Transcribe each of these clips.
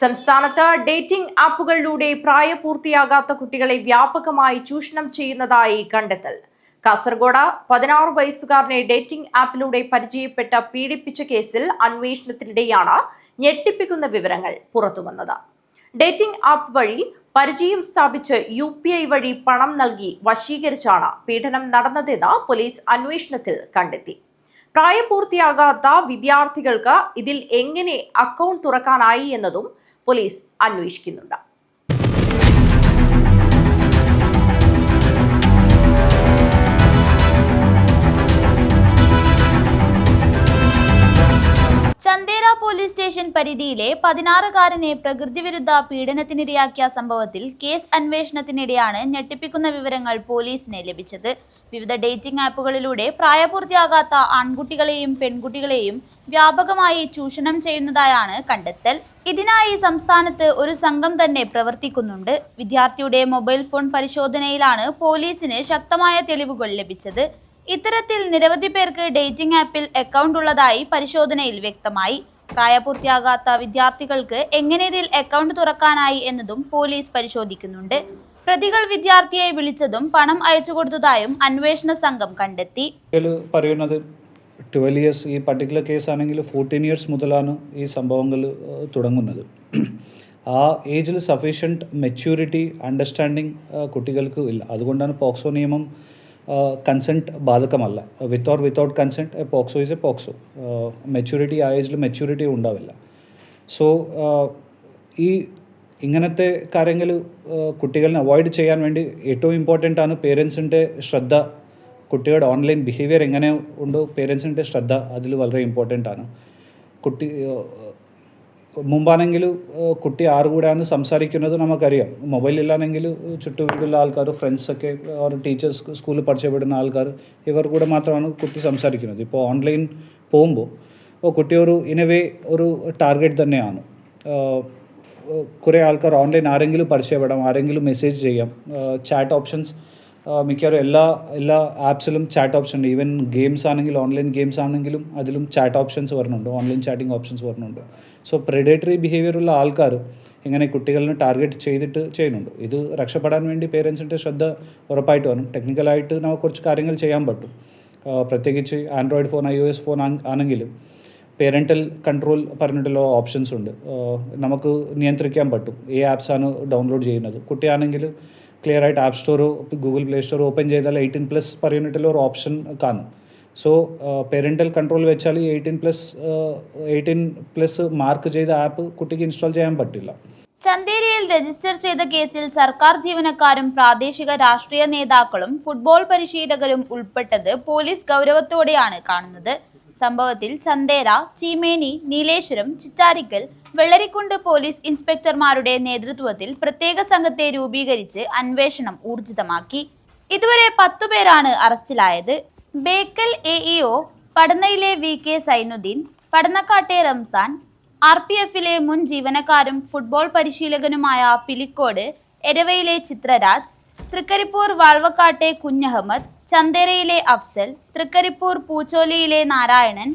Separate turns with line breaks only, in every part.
സംസ്ഥാനത്ത് ഡേറ്റിംഗ് ആപ്പുകളിലൂടെ പ്രായപൂർത്തിയാകാത്ത കുട്ടികളെ വ്യാപകമായി ചൂഷണം ചെയ്യുന്നതായി കണ്ടെത്തൽ. കാസർഗോഡ് പതിനാറ് വയസ്സുകാരനെ ഡേറ്റിംഗ് ആപ്പിലൂടെ പരിചയപ്പെട്ട പീഡിപ്പിച്ച കേസിൽ അന്വേഷണത്തിനിടെയാണ് ഞെട്ടിപ്പിക്കുന്ന വിവരങ്ങൾ പുറത്തുവന്നത്. ഡേറ്റിംഗ് ആപ്പ് വഴി പരിചയം സ്ഥാപിച്ച് യു പി ഐ വഴി പണം നൽകി വശീകരിച്ചാണ് പീഡനം നടന്നതെന്ന് പോലീസ് അന്വേഷണത്തിൽ കണ്ടെത്തി. പ്രായപൂർത്തിയാകാത്ത വിദ്യാർത്ഥികൾക്ക് ഇതിൽ എങ്ങനെ അക്കൗണ്ട് തുറക്കാനായി എന്നതും പോലീസ് അന്വേഷിക്കുന്നുണ്ട്.
ചന്ദേര പോലീസ് സ്റ്റേഷൻ പരിധിയിലെ പതിനാറുകാരനെ പ്രകൃതിവിരുദ്ധ പീഡനത്തിനിരയാക്കിയ സംഭവത്തിൽ കേസ് അന്വേഷണത്തിനിടെയാണ് ഞെട്ടിപ്പിക്കുന്ന വിവരങ്ങൾ പോലീസിന് ലഭിച്ചത്. വിവിധ ഡേറ്റിംഗ് ആപ്പുകളിലൂടെ പ്രായപൂർത്തിയാകാത്ത ആൺകുട്ടികളെയും പെൺകുട്ടികളെയും വ്യാപകമായി ചൂഷണം ചെയ്യുന്നതായാണ് കണ്ടെത്തൽ. ഇതിനായി സംസ്ഥാനത്ത് ഒരു സംഘം തന്നെ പ്രവർത്തിക്കുന്നുണ്ട്. വിദ്യാർത്ഥിയുടെ മൊബൈൽ ഫോൺ പരിശോധനയിലാണ് പോലീസിന് ശക്തമായ തെളിവുകൾ ലഭിച്ചത്. ഇത്തരത്തിൽ നിരവധി പേർക്ക് ഡേറ്റിംഗ് ആപ്പിൽ അക്കൗണ്ട് ഉള്ളതായി പരിശോധനയിൽ വ്യക്തമായി. പ്രായപൂർത്തിയാകാത്ത വിദ്യാർത്ഥികൾക്ക് എങ്ങനെ ഇതിൽ അക്കൗണ്ട് തുറക്കാനായി എന്നതും പോലീസ് പരിശോധിക്കുന്നുണ്ട്. പ്രതികൾ വിദ്യാർത്ഥിയെ വിളിച്ചതും പണം അയച്ചു കൊടുത്തതായും അന്വേഷണ സംഘം കണ്ടെത്തി.
പറയുന്നത് ട്വൽവ് ഇയേഴ്സ് ഈ പർട്ടിക്കുലർ കേസ് ആണെങ്കിൽ ഫോർട്ടീൻ ഇയേഴ്സ് മുതലാണ് ഈ സംഭവങ്ങൾ തുടങ്ങുന്നത്. ആ ഏജിൽ സഫീഷ്യന്റ് മെച്യൂരിറ്റി അണ്ടർസ്റ്റാൻഡിങ് കുട്ടികൾക്ക് ഇല്ല. അതുകൊണ്ടാണ് പോക്സോ നിയമം കൺസെന്റ് ബാധകമല്ല. With or without consent POCSO is a POCSO. Maturity ആ ഏജിൽ മെച്യൂരിറ്റി ഉണ്ടാവില്ല. സോ ഈ ഇങ്ങനത്തെ കാര്യങ്ങൾ കുട്ടികളെ അവോയ്ഡ് ചെയ്യാൻ വേണ്ടി ഏറ്റവും ഇമ്പോർട്ടന്റ് ആണ് പേരൻസിന്റെ ശ്രദ്ധ. കുട്ടികളുടെ ഓൺലൈൻ ബിഹേവിയർ എങ്ങനെ ഉണ്ടോ പേരൻസിന്റെ ശ്രദ്ധ അതിൽ വളരെ ഇമ്പോർട്ടന്റ് ആണ്. കുട്ടി മുമ്പാണെങ്കിൽ കുട്ടി ആറുകൂടെയാണ് സംസാരിക്കുന്നത് നമുക്കറിയാം. മൊബൈലില്ലാണെങ്കിൽ ചുറ്റുമുള്ള ആൾക്കാർ ഫ്രണ്ട്സൊക്കെ ഓർ ടീച്ചേഴ്സ് സ്കൂളിൽ പഠിച്ചപ്പെടുന്ന ആൾക്കാർ ഇവർ കൂടെ മാത്രമാണ് കുട്ടി സംസാരിക്കുന്നത്. ഇപ്പോൾ ഓൺലൈൻ പോകുമ്പോൾ കുട്ടി ഒരു ഇനവേ ഒരു ടാർഗറ്റ് തന്നെയാണ്. കുറേ ആൾക്കാർ ഓൺലൈൻ ആരെങ്കിലും പരിചയപ്പെടാം ആരെങ്കിലും മെസ്സേജ് ചെയ്യാം. ചാറ്റ് ഓപ്ഷൻസ് മിക്കവാറും എല്ലാ എല്ലാ ആപ്സിലും ചാറ്റ് ഓപ്ഷൻ ഉണ്ട്. ഈവൻ ഗെയിംസ് ആണെങ്കിൽ ഓൺലൈൻ ഗെയിംസ് ആണെങ്കിലും അതിലും ചാറ്റ് ഓപ്ഷൻസ് വരുന്നുണ്ട്. ഓൺലൈൻ ചാറ്റിംഗ് ഓപ്ഷൻസ് വരുന്നുണ്ട്. സോ പ്രെഡേറ്ററി ബിഹേവിയർ ഉള്ള ആൾക്കാർ ഇങ്ങനെ കുട്ടികളിനെ ടാർഗറ്റ് ചെയ്തിട്ട് ചെയ്യുന്നുണ്ട്. ഇത് രക്ഷപ്പെടാൻ വേണ്ടി പേരൻസിന്റെ ശ്രദ്ധ ഉറപ്പായിട്ട് വരണം. ടെക്നിക്കലായിട്ട് നമുക്ക് കുറച്ച് കാര്യങ്ങൾ ചെയ്യാൻ പറ്റും. പ്രത്യേകിച്ച് android phone I O S phone ആണെങ്കിലും പേരന്റൽ കൺട്രോൾ പറഞ്ഞിട്ടുള്ള ഓപ്ഷൻസ് ഉണ്ട്. നമുക്ക് നിയന്ത്രിക്കാൻ പറ്റും. ഏ ആപ്സാണ് ഡൗൺലോഡ് ചെയ്യുന്നത്. കുട്ടിയാണെങ്കിൽ ക്ലിയർ ആയിട്ട് ആപ്പ് സ്റ്റോറോ ഗൂഗിൾ പ്ലേ സ്റ്റോർ ഓപ്പൺ ചെയ്താൽ എയ്റ്റീൻ പ്ലസ് പറഞ്ഞിട്ടുള്ള ഒരു ഓപ്ഷൻ കാണും. സോ പേരന്റൽ കൺട്രോൾ വെച്ചാൽ ഈ eighteen plus eighteen plus mark ചെയ്ത ആപ്പ് കുട്ടിക്ക് ഇൻസ്റ്റാൾ ചെയ്യാൻ പറ്റില്ല.
ചന്ദേരിയിൽ രജിസ്റ്റർ ചെയ്ത കേസിൽ സർക്കാർ ജീവനക്കാരും പ്രാദേശിക രാഷ്ട്രീയ നേതാക്കളും ഫുട്ബോൾ പരിശീലകരും ഉൾപ്പെട്ടത് പോലീസ് ഗൗരവത്തോടെയാണ് കാണുന്നത്. സംഭവത്തിൽ ചന്ദേര ചീമേനി നീലേശ്വരം ചിറ്റാരിക്കൽ വെള്ളരിക്കുണ്ട് പോലീസ് ഇൻസ്പെക്ടർമാരുടെ നേതൃത്വത്തിൽ പ്രത്യേക സംഘത്തെ രൂപീകരിച്ച് അന്വേഷണം ഊർജിതമാക്കി. ഇതുവരെ പത്തുപേരാണ് അറസ്റ്റിലായത്. ബേക്കൽ എ ഇഒ പടനയിലെ വി കെ സൈനുദ്ദീൻ പടന്നക്കാട്ടെ റംസാൻ ആർ പി എഫിലെ മുൻ ജീവനക്കാരും ഫുട്ബോൾ പരിശീലകനുമായ പിലിക്കോട് എരവയിലെ ചിത്രരാജ് തൃക്കരിപ്പൂർ വാൾവക്കാട്ടെ കുഞ്ഞഹമ്മദ് ചന്ദേരയിലെ അഫ്സൽ തൃക്കരിപ്പൂർ പൂച്ചോലിയിലെ നാരായണൻ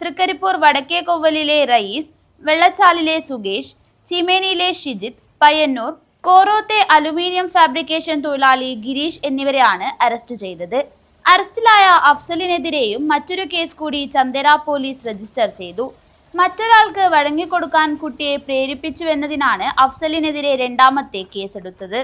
തൃക്കരിപ്പൂർ വടക്കേ കൊവ്വലിലെ റയീസ് വെള്ളച്ചാലിലെ സുഗേഷ് ചിമേനിയിലെ ഷിജിത് പയ്യന്നൂർ കോറോത്തെ അലുമിനിയം ഫാബ്രിക്കേഷൻ തൊഴിലാളി ഗിരീഷ് എന്നിവരെയാണ് അറസ്റ്റ് ചെയ്തത്. അറസ്റ്റിലായ അഫ്സലിനെതിരെയും മറ്റൊരു കേസ് കൂടി ചന്ദേര പോലീസ് രജിസ്റ്റർ ചെയ്തു. മറ്റൊരാൾക്ക് വഴങ്ങിക്കൊടുക്കാൻ കുട്ടിയെ പ്രേരിപ്പിച്ചുവെന്നതിനാണ് അഫ്സലിനെതിരെ രണ്ടാമത്തെ കേസെടുത്തത്.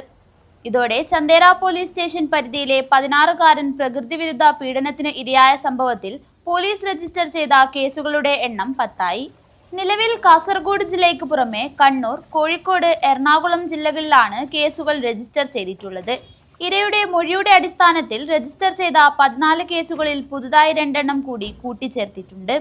ഇതോടെ ചന്ദേര പോലീസ് സ്റ്റേഷൻ പരിധിയിലെ പതിനാറുകാരൻ പ്രകൃതിവിരുദ്ധ പീഡനത്തിന് ഇരയായ സംഭവത്തിൽ പോലീസ് രജിസ്റ്റർ ചെയ്ത കേസുകളുടെ എണ്ണം പത്തായി. നിലവിൽ കാസർഗോഡ് ജില്ലയ്ക്ക് പുറമെ കണ്ണൂർ കോഴിക്കോട് എറണാകുളം ജില്ലകളിലാണ് കേസുകൾ രജിസ്റ്റർ ചെയ്തിട്ടുള്ളത്. ഇരയുടെ മൊഴിയുടെ അടിസ്ഥാനത്തിൽ രജിസ്റ്റർ ചെയ്ത പതിനാല് കേസുകളിൽ പുതുതായി രണ്ടെണ്ണം കൂടി കൂട്ടിച്ചേർത്തിട്ടുണ്ട്.